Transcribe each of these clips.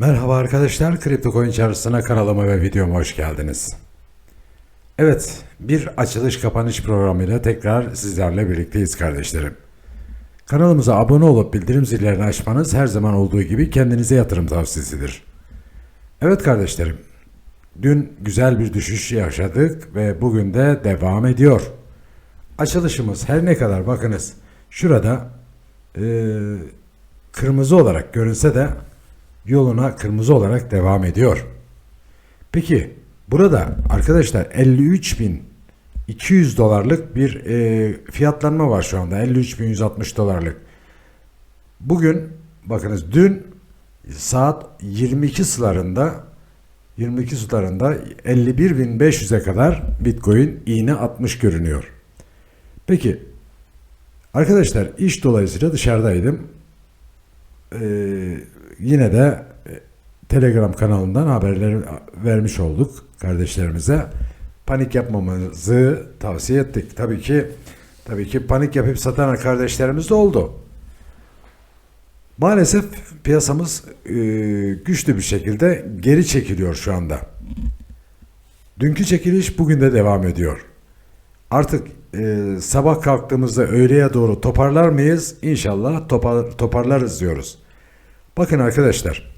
Merhaba arkadaşlar, Kripto Coin Çarşısı'na kanalıma ve videoma hoş geldiniz. Evet, bir açılış kapanış programıyla tekrar sizlerle birlikteyiz kardeşlerim. Kanalımıza abone olup bildirim zillerini açmanız her zaman olduğu gibi kendinize yatırım tavsiyesidir. Evet kardeşlerim, dün güzel bir düşüş yaşadık ve bugün de devam ediyor. Açılışımız her ne kadar bakınız şurada eee, kırmızı olarak görünse de yoluna kırmızı olarak devam ediyor. Peki burada arkadaşlar 53.200 dolarlık bir e, fiyatlanma var şu anda. 53.160 dolarlık. Bugün bakınız dün saat 22 sularında 22 sularında 51.500'e kadar Bitcoin iğne atmış görünüyor. Peki arkadaşlar iş dolayısıyla dışarıdaydım. Ee, yine de e, Telegram kanalından haberleri vermiş olduk kardeşlerimize. Panik yapmamızı tavsiye ettik. Tabii ki tabii ki panik yapıp satan kardeşlerimiz de oldu. Maalesef piyasamız e, güçlü bir şekilde geri çekiliyor şu anda. Dünkü çekiliş bugün de devam ediyor. Artık e, sabah kalktığımızda öğleye doğru toparlar mıyız? İnşallah topar, toparlarız diyoruz. Bakın arkadaşlar.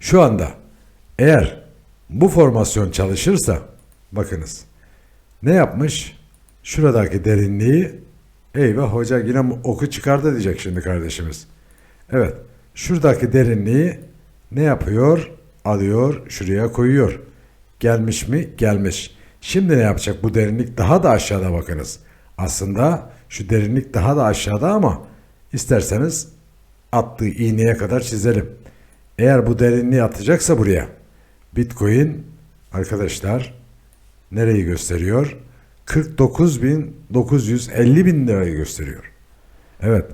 Şu anda eğer bu formasyon çalışırsa bakınız ne yapmış? Şuradaki derinliği eyvah hoca yine oku çıkardı diyecek şimdi kardeşimiz. Evet şuradaki derinliği ne yapıyor? Alıyor şuraya koyuyor. Gelmiş mi? Gelmiş. Şimdi ne yapacak? Bu derinlik daha da aşağıda bakınız. Aslında şu derinlik daha da aşağıda ama isterseniz attığı iğneye kadar çizelim. Eğer bu derinliği atacaksa buraya Bitcoin arkadaşlar nereyi gösteriyor? 49.950 bin lirayı gösteriyor. Evet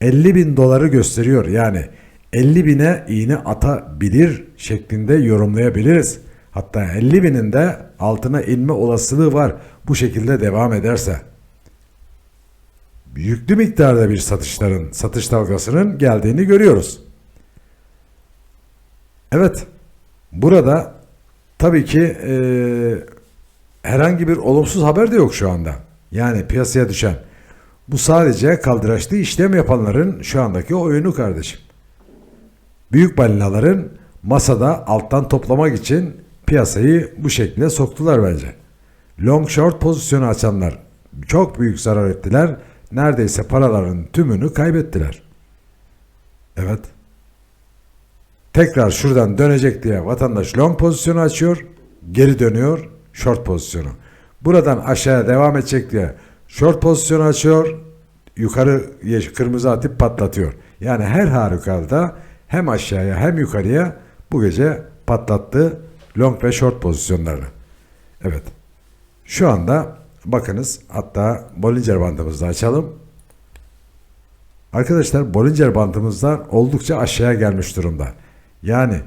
50 bin doları gösteriyor. Yani 50 bine iğne atabilir şeklinde yorumlayabiliriz. Hatta 50 binin de altına inme olasılığı var bu şekilde devam ederse. Yüklü miktarda bir satışların, satış dalgasının geldiğini görüyoruz. Evet, burada tabii ki e, herhangi bir olumsuz haber de yok şu anda. Yani piyasaya düşen. Bu sadece kaldıraçlı işlem yapanların şu andaki oyunu kardeşim. Büyük balinaların masada alttan toplamak için piyasayı bu şekilde soktular bence. Long short pozisyonu açanlar çok büyük zarar ettiler. Neredeyse paraların tümünü kaybettiler. Evet. Tekrar şuradan dönecek diye vatandaş long pozisyonu açıyor, geri dönüyor short pozisyonu. Buradan aşağıya devam edecek diye short pozisyonu açıyor, yukarı kırmızı atıp patlatıyor. Yani her halükarda hem aşağıya hem yukarıya bu gece patlattı long ve short pozisyonlarını. Evet. Şu anda bakınız hatta Bollinger bandımızı da açalım. Arkadaşlar Bollinger bandımızdan oldukça aşağıya gelmiş durumda. Yani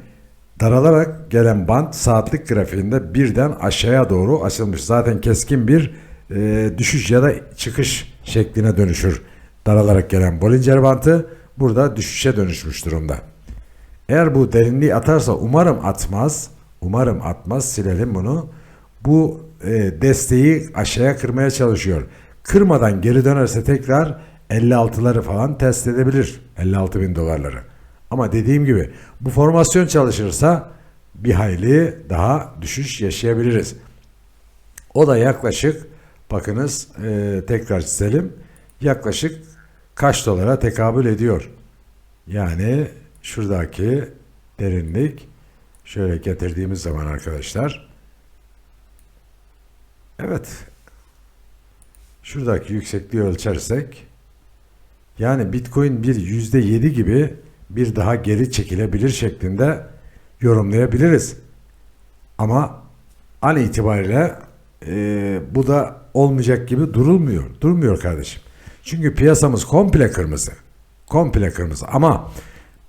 daralarak gelen band saatlik grafiğinde birden aşağıya doğru açılmış. Zaten keskin bir e, düşüş ya da çıkış şekline dönüşür. Daralarak gelen Bollinger bandı burada düşüşe dönüşmüş durumda. Eğer bu derinliği atarsa umarım atmaz. Umarım atmaz. Silelim bunu. Bu e, desteği aşağıya kırmaya çalışıyor. Kırmadan geri dönerse tekrar 56'ları falan test edebilir. 56 bin dolarları. Ama dediğim gibi bu formasyon çalışırsa bir hayli daha düşüş yaşayabiliriz. O da yaklaşık bakınız e, tekrar çizelim. Yaklaşık kaç dolara tekabül ediyor? Yani şuradaki derinlik şöyle getirdiğimiz zaman arkadaşlar evet şuradaki yüksekliği ölçersek yani Bitcoin bir yüzde yedi gibi bir daha geri çekilebilir şeklinde yorumlayabiliriz. Ama an itibariyle e, bu da olmayacak gibi durulmuyor. Durmuyor kardeşim. Çünkü piyasamız komple kırmızı. Komple kırmızı. Ama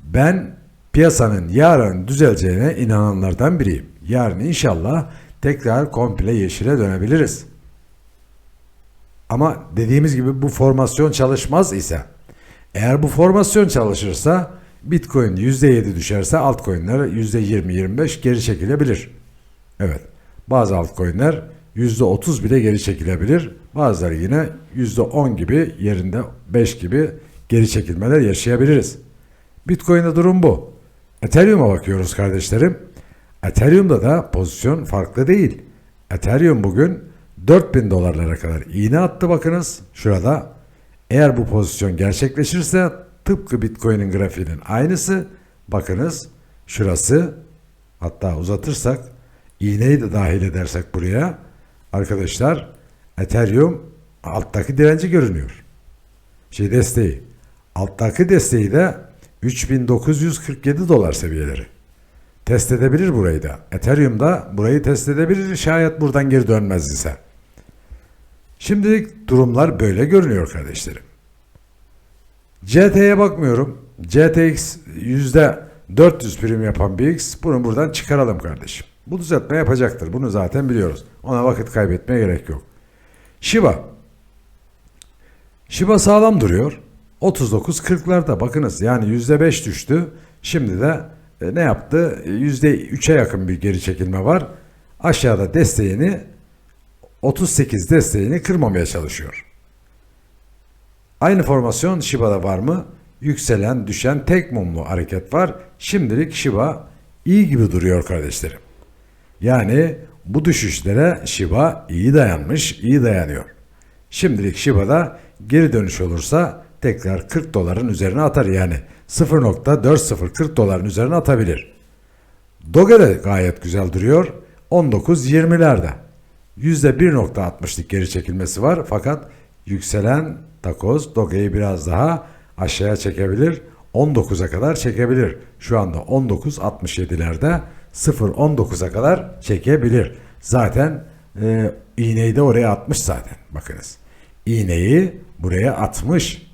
ben piyasanın yarın düzeleceğine inananlardan biriyim. Yarın inşallah tekrar komple yeşile dönebiliriz. Ama dediğimiz gibi bu formasyon çalışmaz ise eğer bu formasyon çalışırsa Bitcoin %7 düşerse altcoin'ler %20-25 geri çekilebilir. Evet. Bazı altcoin'ler %30 bile geri çekilebilir. Bazıları yine %10 gibi yerinde 5 gibi geri çekilmeler yaşayabiliriz. Bitcoin'de durum bu. Ethereum'a bakıyoruz kardeşlerim. Ethereum'da da pozisyon farklı değil. Ethereum bugün 4000 dolarlara kadar iğne attı bakınız şurada. Eğer bu pozisyon gerçekleşirse tıpkı Bitcoin'in grafiğinin aynısı. Bakınız şurası hatta uzatırsak iğneyi de dahil edersek buraya arkadaşlar Ethereum alttaki direnci görünüyor. Şey desteği. Alttaki desteği de 3947 dolar seviyeleri. Test edebilir burayı da. Ethereum da burayı test edebilir şayet buradan geri dönmez ise. Şimdilik durumlar böyle görünüyor kardeşlerim. CT'ye bakmıyorum. CTX yüzde 400 prim yapan bir X. Bunu buradan çıkaralım kardeşim. Bu düzeltme yapacaktır. Bunu zaten biliyoruz. Ona vakit kaybetmeye gerek yok. Shiba. Shiba sağlam duruyor. 39-40'larda bakınız yani %5 düştü. Şimdi de e, ne yaptı? %3'e yakın bir geri çekilme var. Aşağıda desteğini 38 desteğini kırmamaya çalışıyor. Aynı formasyon Shiba'da var mı? Yükselen, düşen tek mumlu hareket var. Şimdilik Shiba iyi gibi duruyor kardeşlerim. Yani bu düşüşlere Shiba iyi dayanmış, iyi dayanıyor. Şimdilik Shiba'da geri dönüş olursa tekrar 40 doların üzerine atar yani 0.4040 doların üzerine atabilir. Doge de gayet güzel duruyor. 19-20'lerde. %1.60'lık geri çekilmesi var fakat yükselen takoz Doge'yi biraz daha aşağıya çekebilir. 19'a kadar çekebilir. Şu anda 19.67'lerde 0.19'a kadar çekebilir. Zaten e, iğneyi de oraya atmış zaten. Bakınız. İğneyi buraya atmış.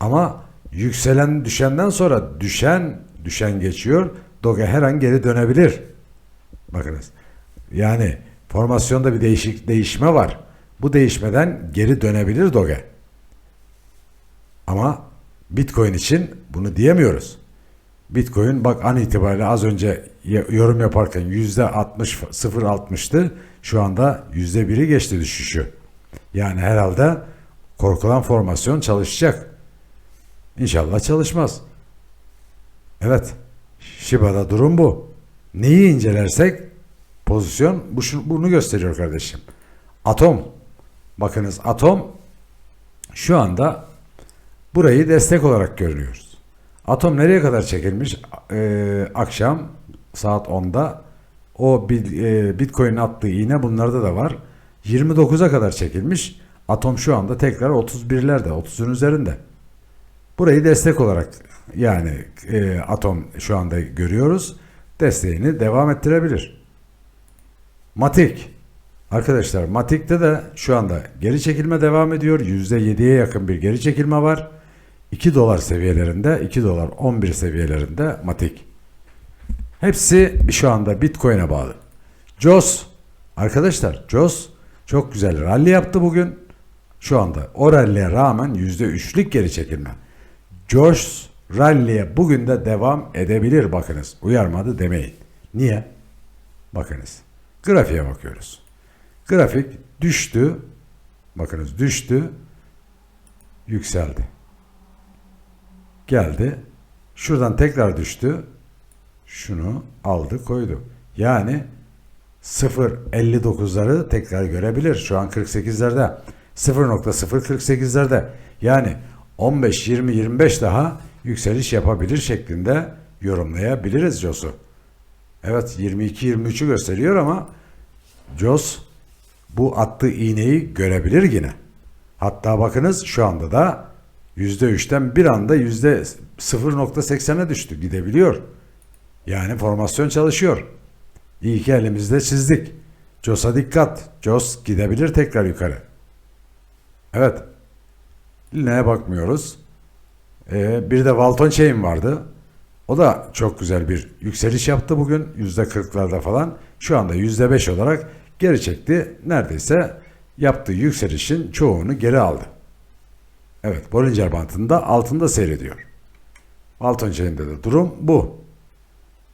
Ama yükselen düşenden sonra düşen düşen geçiyor. Doge her an geri dönebilir. Bakınız. Yani formasyonda bir değişik değişme var. Bu değişmeden geri dönebilir Doge. Ama Bitcoin için bunu diyemiyoruz. Bitcoin bak an itibariyle az önce yorum yaparken yüzde 60 0.60'tı. Şu anda yüzde biri geçti düşüşü. Yani herhalde korkulan formasyon çalışacak. İnşallah çalışmaz. Evet. Shiba'da durum bu. Neyi incelersek pozisyon bu, bunu gösteriyor kardeşim. Atom. Bakınız atom şu anda burayı destek olarak görüyoruz. Atom nereye kadar çekilmiş? Ee, akşam saat 10'da o e, Bitcoin'in attığı iğne bunlarda da var. 29'a kadar çekilmiş. Atom şu anda tekrar 31'lerde, 30'un üzerinde. Burayı destek olarak yani e, atom şu anda görüyoruz. Desteğini devam ettirebilir. Matik. Arkadaşlar Matik'te de şu anda geri çekilme devam ediyor. %7'ye yakın bir geri çekilme var. 2 dolar seviyelerinde, 2 dolar 11 seviyelerinde Matik. Hepsi şu anda Bitcoin'e bağlı. JOS. Arkadaşlar JOS çok güzel rally yaptı bugün. Şu anda o rally'e rağmen %3'lük geri çekilme. Josh rally'e bugün de devam edebilir bakınız. Uyarmadı demeyin. Niye? Bakınız. Grafiğe bakıyoruz. Grafik düştü. Bakınız düştü. Yükseldi. Geldi. Şuradan tekrar düştü. Şunu aldı koydu. Yani 0.59'ları tekrar görebilir. Şu an 48'lerde. 0.048'lerde. Yani 15, 20, 25 daha yükseliş yapabilir şeklinde yorumlayabiliriz JOS'u. Evet 22-23'ü gösteriyor ama JOS bu attığı iğneyi görebilir yine. Hatta bakınız şu anda da %3'ten bir anda %0.80'e düştü. Gidebiliyor. Yani formasyon çalışıyor. İyi ki elimizde çizdik. JOS'a dikkat. JOS gidebilir tekrar yukarı. Evet. Line'ye bakmıyoruz. Ee, bir de Walton Chain vardı. O da çok güzel bir yükseliş yaptı bugün. Yüzde kırklarda falan. Şu anda yüzde beş olarak geri çekti. Neredeyse yaptığı yükselişin çoğunu geri aldı. Evet Bollinger Bandı'nda altında seyrediyor. Altın çeyinde de durum bu.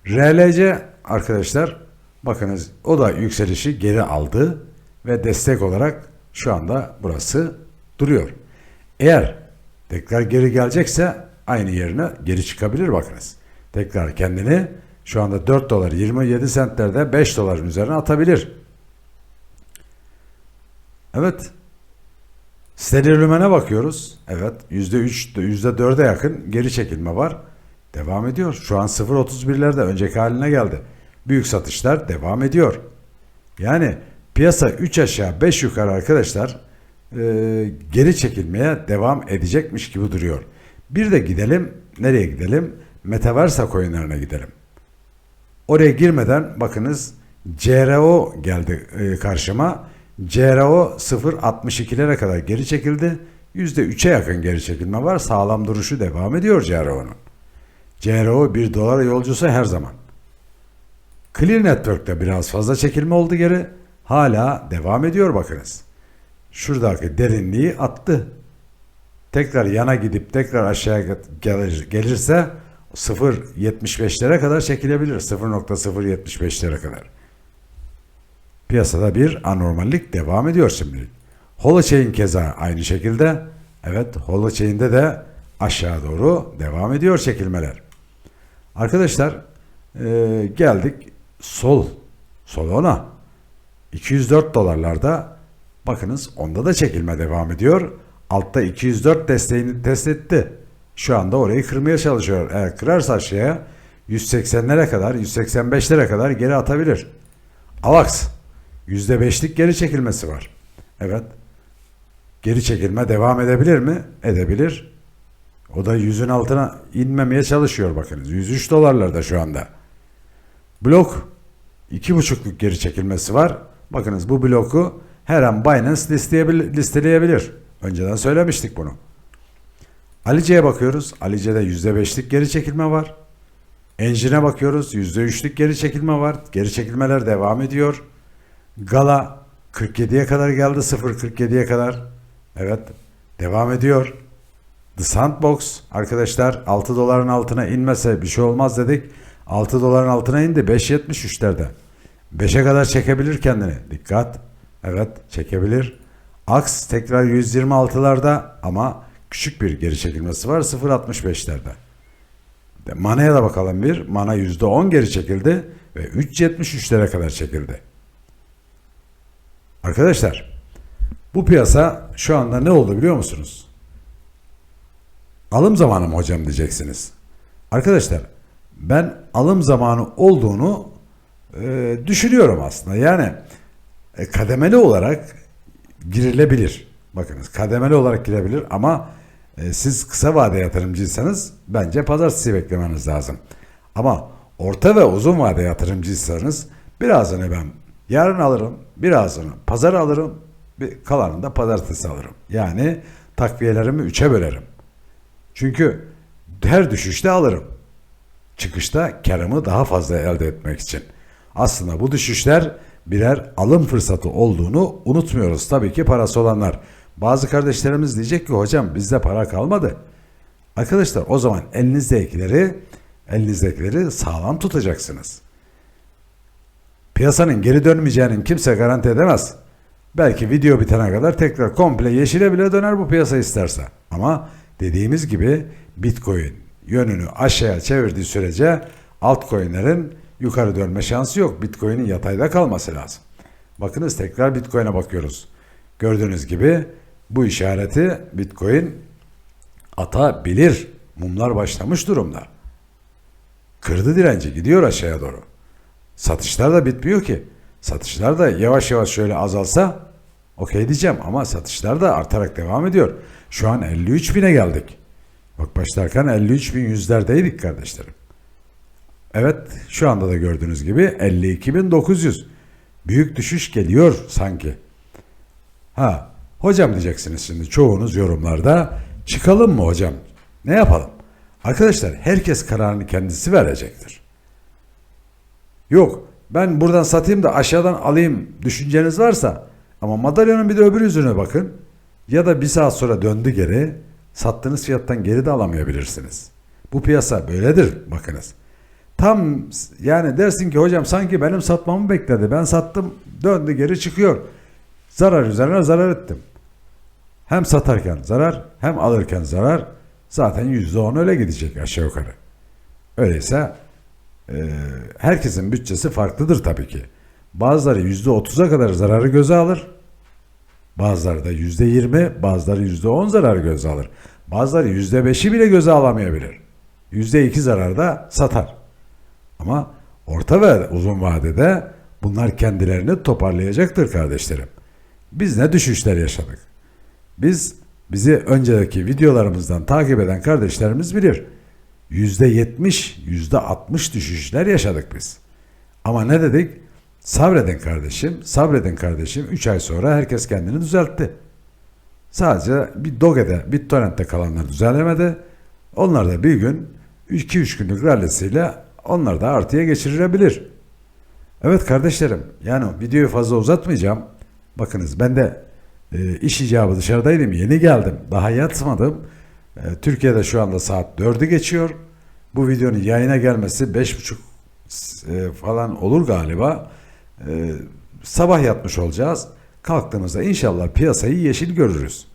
RLC arkadaşlar bakınız o da yükselişi geri aldı ve destek olarak şu anda burası duruyor. Eğer tekrar geri gelecekse aynı yerine geri çıkabilir bakınız. Tekrar kendini şu anda 4 dolar 27 centlerde 5 doların üzerine atabilir. Evet. Steril bakıyoruz. Evet. %3, %4'e yakın geri çekilme var. Devam ediyor. Şu an 0.31'lerde önceki haline geldi. Büyük satışlar devam ediyor. Yani piyasa 3 aşağı 5 yukarı arkadaşlar e, geri çekilmeye devam edecekmiş gibi duruyor. Bir de gidelim. Nereye gidelim? Metaverse coinlerine gidelim. Oraya girmeden bakınız CRO geldi e, karşıma. CRO 0.62'lere kadar geri çekildi. %3'e yakın geri çekilme var. Sağlam duruşu devam ediyor CRO'nun. CRO 1 dolar yolcusu her zaman. Clear Network'te biraz fazla çekilme oldu geri. Hala devam ediyor bakınız. Şuradaki derinliği attı. Tekrar yana gidip tekrar aşağıya gelir, gelirse 0.75'lere kadar çekilebilir. 0.075'lere kadar. Piyasada bir anormallik devam ediyor şimdilik. Holochain keza aynı şekilde. Evet Holochain'de de aşağı doğru devam ediyor çekilmeler. Arkadaşlar e, geldik sol Solana 204 dolarlarda bakınız onda da çekilme devam ediyor. Altta 204 desteğini test etti. Şu anda orayı kırmaya çalışıyor. Eğer kırarsa aşağıya 180'lere kadar 185'lere kadar geri atabilir. AVAX %5'lik geri çekilmesi var. Evet. Geri çekilme devam edebilir mi? Edebilir. O da yüzün altına inmemeye çalışıyor bakınız. 103 dolarlarda şu anda. Blok 2,5'luk geri çekilmesi var. Bakınız bu bloku her an Binance listeleyebilir. Önceden söylemiştik bunu. Alice'ye bakıyoruz. Alice'de %5'lik geri çekilme var. Engine'e bakıyoruz. %3'lük geri çekilme var. Geri çekilmeler devam ediyor. Gala 47'ye kadar geldi. 0.47'ye kadar. Evet. Devam ediyor. The Sandbox arkadaşlar 6 doların altına inmese bir şey olmaz dedik. 6 doların altına indi 5.73'lerde. 5'e kadar çekebilir kendini. Dikkat. Evet çekebilir. Aks tekrar 126'larda ama küçük bir geri çekilmesi var 0.65'lerde. Mana'ya da bakalım bir. Mana %10 geri çekildi ve 3.73'lere kadar çekildi. Arkadaşlar bu piyasa şu anda ne oldu biliyor musunuz? Alım zamanı mı hocam diyeceksiniz. Arkadaşlar ben alım zamanı olduğunu e, düşünüyorum aslında. Yani e, kademeli olarak girilebilir. Bakınız kademeli olarak girebilir ama e, siz kısa vade yatırımcıysanız bence pazartesi beklemeniz lazım. Ama orta ve uzun vade yatırımcıysanız birazını ben yarın alırım, birazını pazar alırım, bir kalanını da pazartesi alırım. Yani takviyelerimi üçe bölerim. Çünkü her düşüşte alırım. Çıkışta karımı daha fazla elde etmek için. Aslında bu düşüşler birer alım fırsatı olduğunu unutmuyoruz. Tabii ki parası olanlar. Bazı kardeşlerimiz diyecek ki hocam bizde para kalmadı. Arkadaşlar o zaman elinizdekileri elinizdekileri sağlam tutacaksınız. Piyasanın geri dönmeyeceğinin kimse garanti edemez. Belki video bitene kadar tekrar komple yeşile bile döner bu piyasa isterse. Ama dediğimiz gibi Bitcoin yönünü aşağıya çevirdiği sürece altcoin'lerin yukarı dönme şansı yok. Bitcoin'in yatayda kalması lazım. Bakınız tekrar Bitcoin'e bakıyoruz. Gördüğünüz gibi bu işareti Bitcoin atabilir. Mumlar başlamış durumda. Kırdı direnci gidiyor aşağıya doğru. Satışlar da bitmiyor ki. Satışlar da yavaş yavaş şöyle azalsa okey diyeceğim ama satışlar da artarak devam ediyor. Şu an 53 bine geldik. Bak başlarken 53 bin yüzlerdeydik kardeşlerim. Evet şu anda da gördüğünüz gibi 52.900. Büyük düşüş geliyor sanki. Ha hocam diyeceksiniz şimdi çoğunuz yorumlarda çıkalım mı hocam? Ne yapalım? Arkadaşlar herkes kararını kendisi verecektir. Yok ben buradan satayım da aşağıdan alayım düşünceniz varsa ama madalyanın bir de öbür yüzüne bakın. Ya da bir saat sonra döndü geri sattığınız fiyattan geri de alamayabilirsiniz. Bu piyasa böyledir bakınız. Tam yani dersin ki hocam sanki benim satmamı bekledi. Ben sattım döndü geri çıkıyor. Zarar üzerine zarar ettim. Hem satarken zarar hem alırken zarar. Zaten yüzde on öyle gidecek aşağı yukarı. Öyleyse e, herkesin bütçesi farklıdır tabii ki. Bazıları yüzde otuza kadar zararı göze alır. Bazıları da yüzde yirmi, bazıları yüzde on zararı göze alır. Bazıları yüzde beşi bile göze alamayabilir. Yüzde iki zararda satar. Ama orta ve uzun vadede bunlar kendilerini toparlayacaktır kardeşlerim. Biz ne düşüşler yaşadık? Biz bizi önceki videolarımızdan takip eden kardeşlerimiz bilir. Yüzde yetmiş, yüzde altmış düşüşler yaşadık biz. Ama ne dedik? Sabredin kardeşim, sabredin kardeşim. Üç ay sonra herkes kendini düzeltti. Sadece bir Doge'de, BitTorrent'te kalanlar düzelemedi. Onlar da bir gün 2-3 günlük rallisiyle onlar da artıya geçirilebilir. Evet kardeşlerim, yani videoyu fazla uzatmayacağım. Bakınız ben de e, iş icabı dışarıdaydım, yeni geldim. Daha yatmadım. E, Türkiye'de şu anda saat 4'ü geçiyor. Bu videonun yayına gelmesi 5.30 e, falan olur galiba. E, sabah yatmış olacağız. Kalktığımızda inşallah piyasayı yeşil görürüz.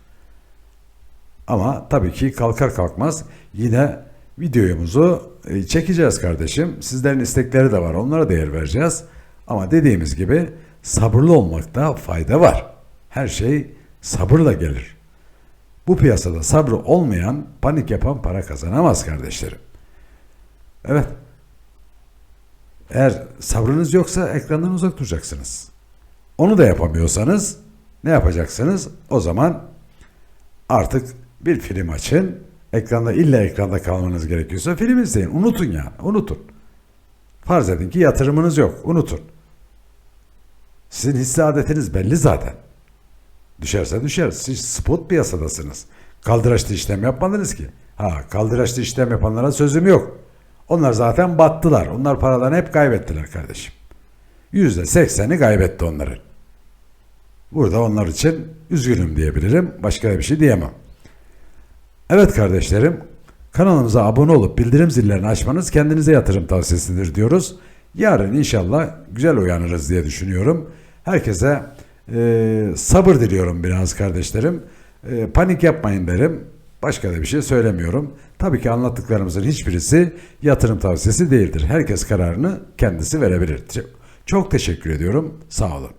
Ama tabii ki kalkar kalkmaz yine videomuzu e, çekeceğiz kardeşim. Sizlerin istekleri de var. Onlara değer vereceğiz. Ama dediğimiz gibi sabırlı olmakta fayda var. Her şey sabırla gelir. Bu piyasada sabrı olmayan, panik yapan para kazanamaz kardeşlerim. Evet. Eğer sabrınız yoksa ekrandan uzak duracaksınız. Onu da yapamıyorsanız ne yapacaksınız? O zaman artık bir film açın. Ekranda illa ekranda kalmanız gerekiyorsa film izleyin. Unutun yani. Unutun. Farz edin ki yatırımınız yok. Unutun. Sizin hisse adetiniz belli zaten. Düşerse düşer. Siz spot piyasadasınız. Kaldıraçlı işlem yapmadınız ki. Ha kaldıraçlı işlem yapanlara sözüm yok. Onlar zaten battılar. Onlar paralarını hep kaybettiler kardeşim. Yüzde sekseni kaybetti onların. Burada onlar için üzgünüm diyebilirim. Başka bir şey diyemem. Evet kardeşlerim, kanalımıza abone olup bildirim zillerini açmanız kendinize yatırım tavsiyesidir diyoruz. Yarın inşallah güzel uyanırız diye düşünüyorum. Herkese e, sabır diliyorum biraz kardeşlerim. E, panik yapmayın derim. Başka da bir şey söylemiyorum. Tabii ki anlattıklarımızın hiçbirisi yatırım tavsiyesi değildir. Herkes kararını kendisi verebilir. Çok teşekkür ediyorum. Sağ olun.